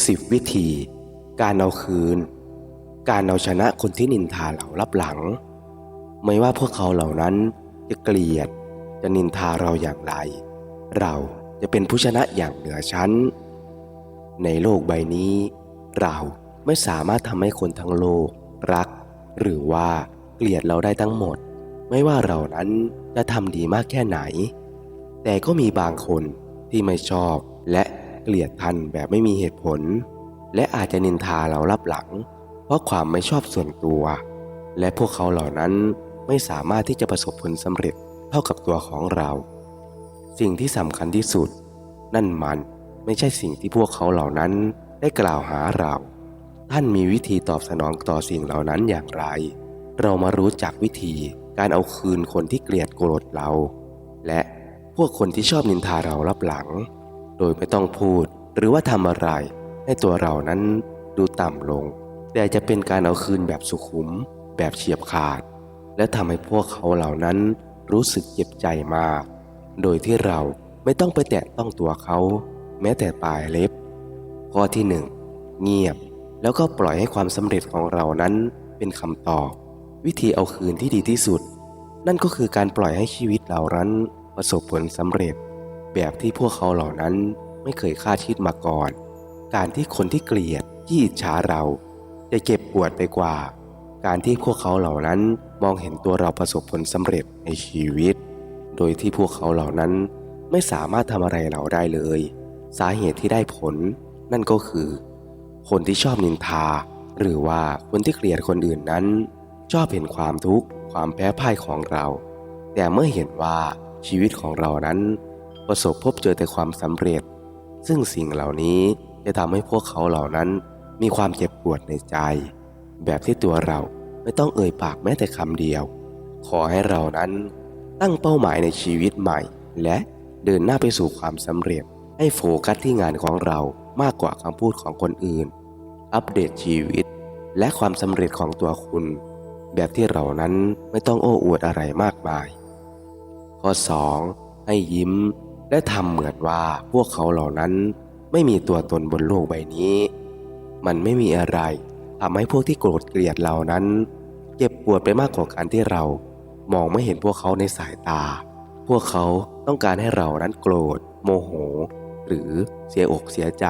10 วิธี การเอาคืน การเอาชนะคนที่นินทาเรารับหลัง ไม่ว่าพวกเขาเหล่านั้นจะเกลียด จะนินทาเราอย่างไร เราจะเป็นผู้ชนะอย่างเหนือชั้น ในโลกใบนี้ เราไม่สามารถทำให้คนทั้งโลก รัก หรือว่าเกลียดเราได้ทั้งหมด ไม่ว่าเรานั้นจะทำดีมากแค่ไหน แต่ก็มีบางคนที่ไม่ชอบและ เกลียดท่านแบบไม่มีเหตุผล และอาจจะนินทาเรารับหลัง เพราะความไม่ชอบส่วนตัว และพวกเขาเหล่านั้นไม่สามารถที่จะประสบผลสำเร็จเท่ากับตัวของเรา สิ่งที่สำคัญที่สุด นั่นมันไม่ใช่สิ่งที่พวกเขาเหล่านั้นได้กล่าวหาเรา ท่านมีวิธีตอบสนองต่อสิ่งเหล่านั้นอย่างไร เรามารู้จักวิธีการเอาคืนคนที่เกลียดโกรธเรา และพวกคนที่ชอบนินทาเรารับหลัง ดยไม่ต้องพูดหรือว่าทำอะไร ให้ตัวเรานั้นดูต่ำลง แต่จะเป็นการเอาคืนแบบสุขุม แบบเฉียบขาด และทำให้พวกเขาเหล่านั้นรู้สึกเจ็บใจมาก โดยที่เราไม่ต้องไปแตะต้องตัวเขา แม้แต่ปลายเล็บ ข้อที่หนึ่งเงียบ แล้วก็ปล่อยให้ความสำเร็จของเรานั้นเป็นคำตอบ วิธีเอาคืนที่ดีที่สุด นั่นก็คือการปล่อยให้ชีวิตเรานั้นประสบผลสำเร็จ แบบที่พวกเขาเหล่านั้นไม่เคยคาดคิดมาก่อน การที่คนที่เกลียดที่อิจฉาเราจะเจ็บปวดไปกว่า การที่พวกเขาเหล่านั้นมองเห็นตัวเราประสบผลสำเร็จในชีวิต โดยที่พวกเขาเหล่านั้นไม่สามารถทำอะไรเราได้เลย สาเหตุที่ได้ผล นั่นก็คือ คนที่ชอบนินทา หรือว่าคนที่เกลียดคนอื่นนั้น ชอบเห็นความทุกข์ความแพ้พ่ายของเรา แต่เมื่อเห็นว่าชีวิตของเรานั้น ประสบพบเจอแต่ความสำเร็จ ซึ่งสิ่งเหล่านี้จะทำให้พวกเขาเหล่านั้นมีความเจ็บปวดในใจ แบบที่ตัวเราไม่ต้องเอ่ยปากแม้แต่คำเดียว ขอให้เรานั้นตั้งเป้าหมายในชีวิตใหม่ และเดินหน้าไปสู่ความสำเร็จ ให้โฟกัสที่งานของเรามากกว่าคำพูดของคนอื่น อัปเดตชีวิต และความสำเร็จของตัวคุณ แบบที่เรานั้นไม่ต้องโอ้อวดอะไรมากมาย ข้อ 2. ให้ยิ้ม และทำเหมือนว่าพวกเขาเหล่านั้นไม่มีตัวตนบนโลกใบนี้ มันไม่มีอะไรทำให้พวกที่โกรธเกลียดเรานั้น เจ็บปวดไปมากกว่าการที่เรามองไม่เห็นพวกเขาในสายตา พวกเขาต้องการให้เรานั้นโกรธ โมโห หรือเสียอกเสียใจ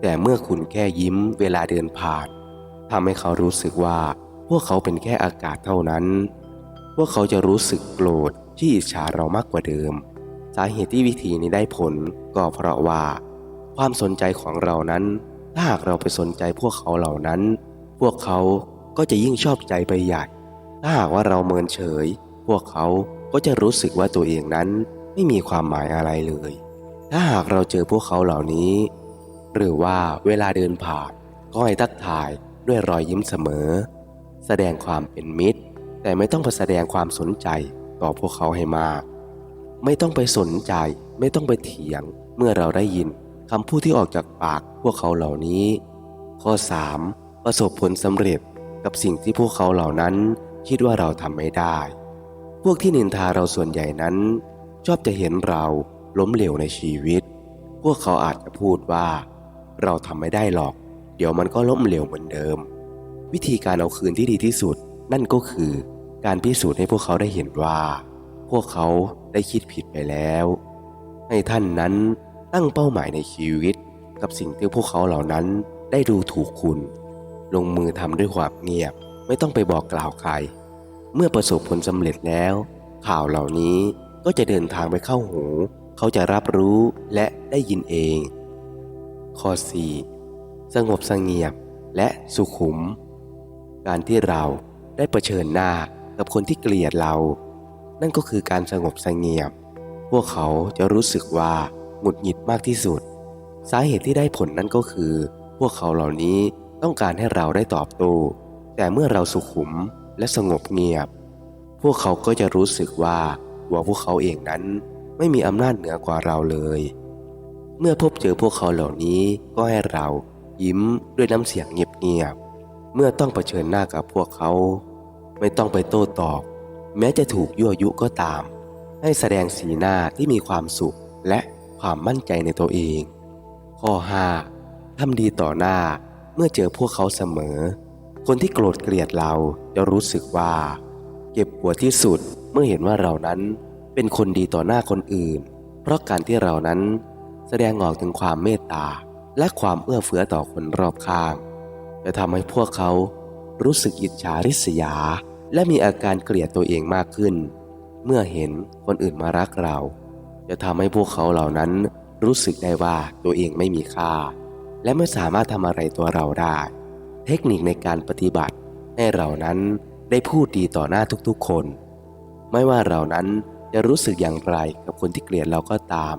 แต่เมื่อคุณแค่ยิ้มเวลาเดินผ่านทำให้เขารู้สึกว่า พวกเขาเป็นแค่อากาศเท่านั้น พวกเขาจะรู้สึกโกรธที่อิจฉาเรามากกว่าเดิม สาเหตุที่วิธีนี้ได้ผลก็เพราะว่า ความสนใจของเรานั้น ถ้าหากเราไปสนใจพวกเขาเหล่านั้น พวกเขาก็จะยิ่งชอบใจไปใหญ่ ถ้าหากว่าเราเมินเฉย พวกเขาก็จะรู้สึกว่าตัวเองนั้นไม่มีความหมายอะไรเลย ถ้าหากเราเจอพวกเขาเหล่านี้ หรือว่าเวลาเดินผ่านก็ให้ทักทายด้วยรอยยิ้มเสมอ แสดงความเป็นมิตร แต่ไม่ต้องไปแสดงความสนใจต่อพวกเขาให้มาก ไม่ต้องไปสนใจ ไม่ต้องไปเถียง เมื่อเราได้ยินคำพูดที่ออกจากปากพวกเขาเหล่านี้ ข้อ 3. ประสบผลสำเร็จกับสิ่งที่พวกเขาเหล่านั้นคิดว่าเราทำไม่ได้ พวกที่นินทาเราส่วนใหญ่นั้น ชอบจะเห็นเราล้มเหลวในชีวิต พวกเขาอาจจะพูดว่า เราทำไม่ได้หรอก เดี๋ยวมันก็ล้มเหลวเหมือนเดิม วิธีการเอาคืนที่ดีที่สุด นั่นก็คือการพิสูจน์ให้พวกเขาได้เห็นว่า พวกเขาได้คิดผิดไปแล้ว ให้ท่านนั้นตั้งเป้าหมายในชีวิต กับสิ่งที่พวกเขาเหล่านั้นได้ดูถูกคุณ ลงมือทำด้วยความเงียบไม่ต้องไปบอกกล่าวใคร เมื่อประสบผลสำเร็จแล้ว ข่าวเหล่านี้ก็จะเดินทางไปเข้าหู เขาจะรับรู้และได้ยินเอง ข้อ 4. สงบเสงี่ยมและสุขุม การที่เราได้เผชิญหน้ากับคนที่เกลียดเรา นั่นก็คือการสงบเสงี่ยมพวกเขาจะรู้สึกว่าหงุดหงิดมากที่สุด สาเหตุที่ได้ผลนั่นก็คือ พวกเขาเหล่านี้ต้องการให้เราได้ตอบโต้แต่เมื่อเราสุขุมและสงบเงียบ พวกเขาก็จะรู้สึกว่าตัวพวกเขาเองนั้นไม่มีอำนาจเหนือกว่าเราเลย เมื่อพบเจอพวกเขาเหล่านี้ก็ให้เรายิ้มด้วยน้ำเสียงเงียบๆเมื่อต้องเผชิญหน้ากับพวกเขา ไม่ต้องไปโต้ตอบ แม้จะถูกยั่วยุก็ตาม ให้แสดงสีหน้าที่มีความสุขและความมั่นใจในตัวเอง ข้อ 5. ทำดีต่อหน้าเมื่อเจอพวกเขาเสมอ คนที่โกรธเกลียดเราจะรู้สึกว่า เก็บปวที่สุดเมื่อเห็นว่าเรานั้นเป็นคนดีต่อหน้าคนอื่น เพราะการที่เรานั้นแสดงออกถึงความเมตตาและความเอื้อเฟื้อต่อคนรอบข้าง จะทำให้พวกเขารู้สึกอิจฉาริษยา และมีอาการเกลียดตัวเองมากขึ้น เมื่อเห็นคนอื่นมารักเรา จะทำให้พวกเขาเหล่านั้นรู้สึกได้ว่าตัวเองไม่มีค่า และไม่สามารถทำอะไรตัวเราได้ เทคนิคในการปฏิบัติ ให้เรานั้นได้พูดดีต่อหน้าทุกๆคน ไม่ว่าเรานั้นจะรู้สึกอย่างไรกับคนที่เกลียดเราก็ตาม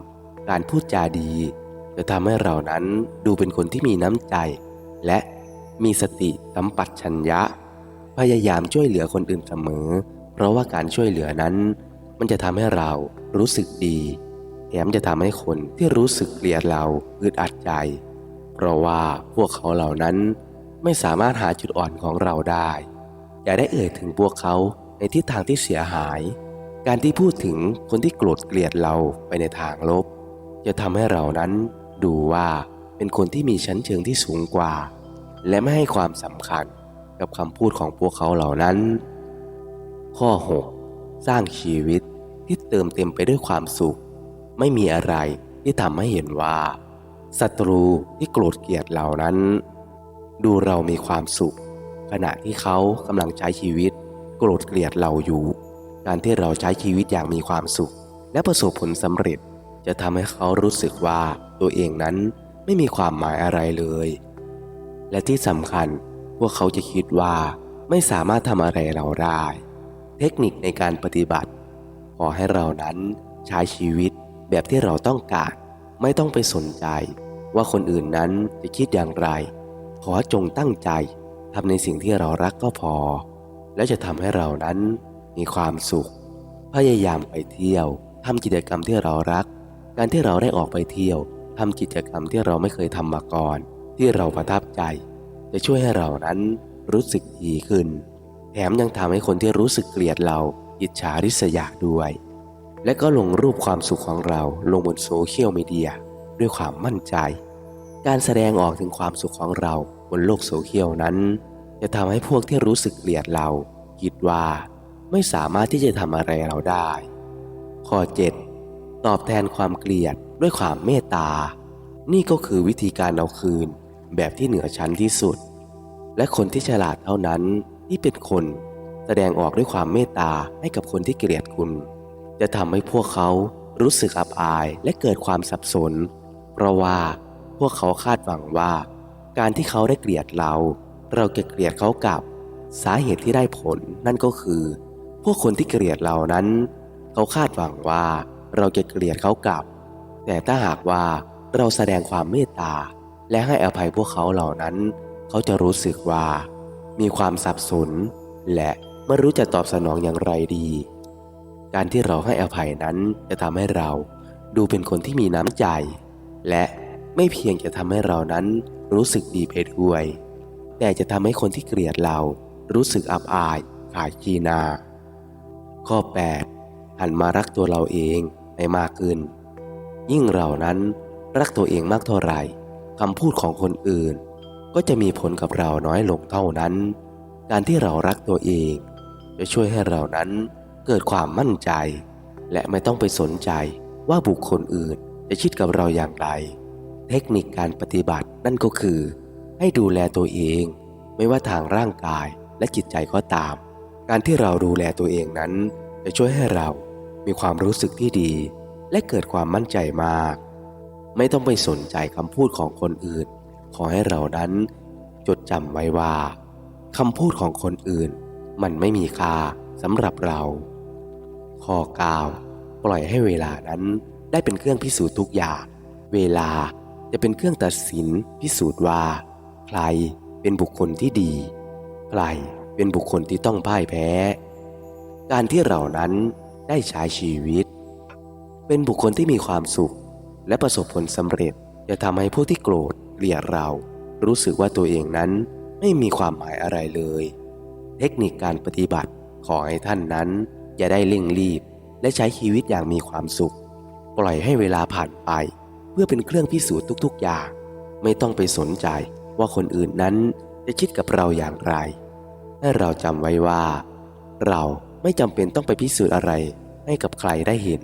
การพูดจาดี จะทำให้เรานั้นดูเป็นคนที่มีน้ำใจ และมีสติสัมปชัญญะ พยายามช่วยเหลือคนอื่นเสมอ เพราะว่าการช่วยเหลือนั้น มันจะทำให้เรารู้สึกดีแถมจะทำให้คนที่รู้สึกเกลียดเราอึดอัดใจ เพราะว่าพวกเขาเหล่านั้นไม่สามารถหาจุดอ่อนของเราได้ อย่าได้เอ่ยถึงพวกเขาในทิศทางที่เสียหาย การที่พูดถึงคนที่โกรธเกลียดเราไปในทางลบ จะทำให้เรานั้นดูว่าเป็นคนที่มีชั้นเชิงที่สูงกว่า และไม่ให้ความสำคัญ กับคำพูดของพวกเขาเหล่านั้น ข้อ 6 สร้างชีวิตที่เติมเต็มไปด้วยความสุข ไม่มีอะไรที่ทำให้เห็นว่าศัตรูที่โกรธเกลียดเหล่านั้น ดูเรามีความสุข ขณะที่เขากำลังใช้ชีวิต โกรธเกลียดเราอยู่ การที่เราใช้ชีวิตอย่างมีความสุข และประสบผลสำเร็จ จะทำให้เขารู้สึกว่าตัวเองนั้นไม่มีความหมายอะไรเลย และที่สำคัญ พวกเขาจะคิดว่าไม่สามารถทำอะไรเราได้ เทคนิคในการปฏิบัติ ขอให้เรานั้นใช้ชีวิตแบบที่เราต้องการ ไม่ต้องไปสนใจ ว่าคนอื่นนั้นจะคิดอย่างไร ขอจงตั้งใจทำในสิ่งที่เรารักก็พอ และจะทำให้เรานั้นมีความสุข พยายามไปเที่ยวทำกิจกรรมที่เรารัก การที่เราได้ออกไปเที่ยวทำกิจกรรมที่เราไม่เคยทำมาก่อน ที่เราประทับใจ จะช่วยให้เรานั้นรู้สึกดีขึ้น แถมยังทำให้คนที่รู้สึกเกลียดเราอิจฉาริษยาด้วย และก็ลงรูปความสุขของเราลงบนโซเชียลมีเดียด้วยความมั่นใจ การแสดงออกถึงความสุขของเราบนโลกโซเชียลนั้น จะทำให้พวกที่รู้สึกเกลียดเรา คิดว่า ไม่สามารถที่จะทำอะไรเราได้ ข้อ 7 ตอบแทนความเกลียดด้วยความเมตตา นี่ก็คือวิธีการเอาคืน แบบที่เหนือชั้นที่สุด และคนที่ฉลาดเท่านั้นที่เป็นคนแสดงออกด้วยความเมตตาให้กับคนที่เกลียดคุณ จะทำให้พวกเขารู้สึกอับอายและเกิดความสับสน เพราะว่าพวกเขาคาดหวังว่า การที่เขาได้เกลียดเรา เราจะเกลียดเขากลับ สาเหตุที่ได้ผลนั่นก็คือ พวกคนที่เกลียดเรานั้น เขาคาดหวังว่าเราจะเกลียดเขากลับ แต่ถ้าหากว่าเราแสดงความเมตตา และให้อภัยพวกเขาเหล่านั้น เขาจะรู้สึกว่า มีความสับสน และไม่รู้จะตอบสนองอย่างไรดี การที่เราให้อภัยนั้นจะทำให้เราดูเป็นคนที่มีน้ำใจ และไม่เพียงจะทำให้เรานั้นรู้สึกดีไปด้วย แต่จะทำให้คนที่เกลียดเรารู้สึกอับอายขาดกีนา ข้อ 8 หันมารักตัวเราเองให้มากขึ้น ยิ่งเรานั้นรักตัวเองมากเท่าไหร่ คำพูดของคนอื่น ก็จะมีผลกับเราน้อยลงเท่านั้น การที่เรารักตัวเอง จะช่วยให้เรานั้นเกิดความมั่นใจ และไม่ต้องไปสนใจว่าบุคคลอื่นจะคิดกับเราอย่างไร เทคนิคการปฏิบัตินั่นก็คือ ให้ดูแลตัวเอง ไม่ว่าทางร่างกายและจิตใจก็ตาม การที่เราดูแลตัวเองนั้น จะช่วยให้เรามีความรู้สึกที่ดี และเกิดความมั่นใจมาก ไม่ต้องไปสนใจคำพูดของคนอื่น ขอให้เรานั้น จดจำไว้ว่าคำพูดของคนอื่น มันไม่มีค่าสำหรับเรา ข้อ9ปล่อยให้เวลานั้นได้เป็นเครื่องพิสูจน์ทุกอย่าง เวลาจะเป็นเครื่องตัดสินพิสูจน์ว่า ใครเป็นบุคคลที่ดี ใครเป็นบุคคลที่ต้องพ่ายแพ้ การที่เรานั้นได้ใช้ชีวิต เป็นบุคคลที่มีความสุข และประสบผลสำเร็จ จะทำให้ผู้ที่โกรธเกลียดเรา รู้สึกว่าตัวเองนั้นไม่มีความหมายอะไรเลย เทคนิคการปฏิบัติขอให้ท่านนั้นอย่าได้เร่งรีบ และใช้ชีวิตอย่างมีความสุข ปล่อยให้เวลาผ่านไป เพื่อเป็นเครื่องพิสูจน์ทุกๆ อย่าง ไม่ต้องไปสนใจว่าคนอื่นนั้นจะคิดกับเราอย่างไร ให้เราจำไว้ว่า เราไม่จำเป็นต้องไปพิสูจน์อะไรให้กับใครได้เห็น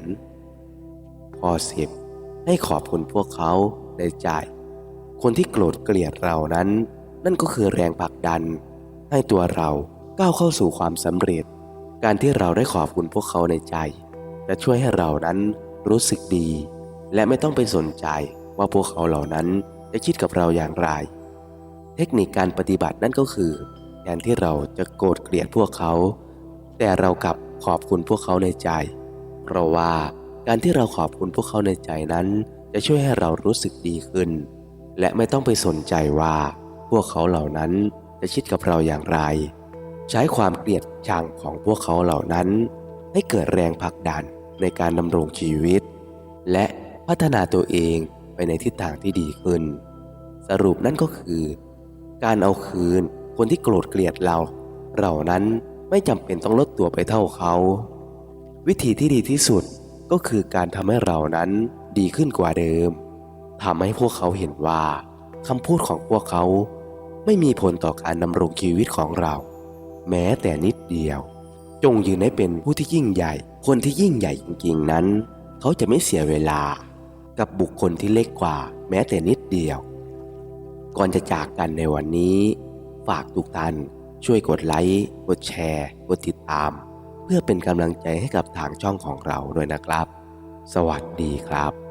ข้อสิบ ให้ขอบคุณพวกเขาในใจ คนที่โกรธเกลียดเรานั้น นั่นก็คือแรงผลักดัน ให้ตัวเราก้าวเข้าสู่ความสำเร็จ การที่เราได้ขอบคุณพวกเขาในใจ จะช่วยให้เรานั้นรู้สึกดี และไม่ต้องไปสนใจว่าพวกเขาเหล่านั้นจะคิดกับเราอย่างไร เทคนิคการปฏิบัตินั่นก็คือแทนที่เราจะโกรธเกลียดพวกเขา แต่เรากลับขอบคุณพวกเขาในใจ เพราะว่า การที่เราขอบคุณพวกเขาในใจนั้น จะช่วยให้เรารู้สึกดีขึ้น และไม่ต้องไปสนใจว่า พวกเขาเหล่านั้นจะคิดกับเราอย่างไร ใช้ความเกลียดชังของพวกเขาเหล่านั้น ให้เกิดแรงผลักดันในการดำรงชีวิต และพัฒนาตัวเองไปในทิศทางที่ดีขึ้น สรุปนั่นก็คือ การเอาคืนคนที่โกรธเกลียดเราเรานั้นไม่จำเป็นต้องลดตัวไปเท่าเขา วิธีที่ดีที่สุด ก็คือการทำให้เรานั้นดีขึ้นกว่าเดิมทำให้พวกเขาเห็นว่าคำพูดของพวกเขาไม่มีผลต่อการดำรงชีวิตของเรา แม้แต่นิดเดียว จงยืนให้เป็นผู้ที่ยิ่งใหญ่ คนที่ยิ่งใหญ่จริงๆนั้น เขาจะไม่เสียเวลา กับบุคคลที่เล็กกว่า แม้แต่นิดเดียว ก่อนจะจากกันในวันนี้ ฝากทุกท่านช่วยกดไลค์ กดแชร์ กดติดตาม เพื่อเป็นกำลังใจให้กับทางช่องของเราด้วยนะครับ สวัสดีครับ